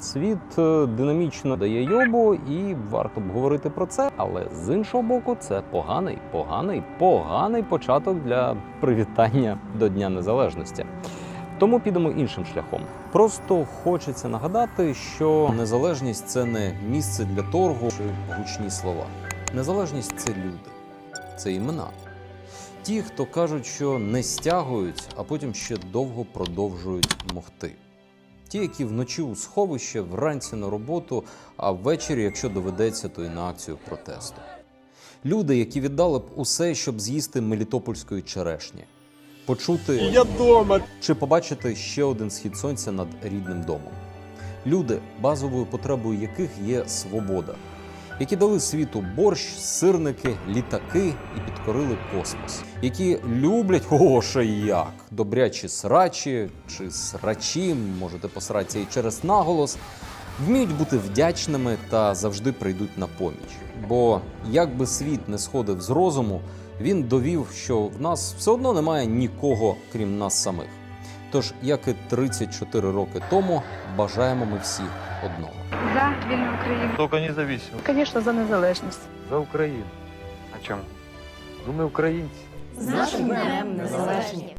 Світ е, динамічно дає йобу, і варто б говорити про це. Але з іншого боку, це поганий, поганий, поганий початок для привітання до Дня Незалежності. Тому підемо іншим шляхом. Просто хочеться нагадати, що незалежність це не місце для торгу чи гучні слова. Незалежність це люди, це імена. Ті, хто кажуть, що не стягують, а потім ще довго продовжують могти. Ті, які вночі у сховище, вранці на роботу, а ввечері, якщо доведеться, то і на акцію протесту. Люди, які віддали б усе, щоб з'їсти мелітопольської черешні, почути Я дома. чи побачити ще один схід сонця над рідним домом. Люди, базовою потребою яких є свобода, які дали світу борщ, сирники, літаки і підкорили космос, які люблять о, ще як добрячі срачі чи срачі, можете посратися і через наголос, вміють бути вдячними та завжди прийдуть на поміч. Бо як би світ не сходив з розуму, він довів, що в нас все одно немає нікого, крім нас самих. Тож, як і 34 роки тому, бажаємо ми всі одного. За вільну Україну. Только независимо. Звісно, за незалежність. За Украину. О чем? Ну, українці украинцы. З нашим днем незалежні.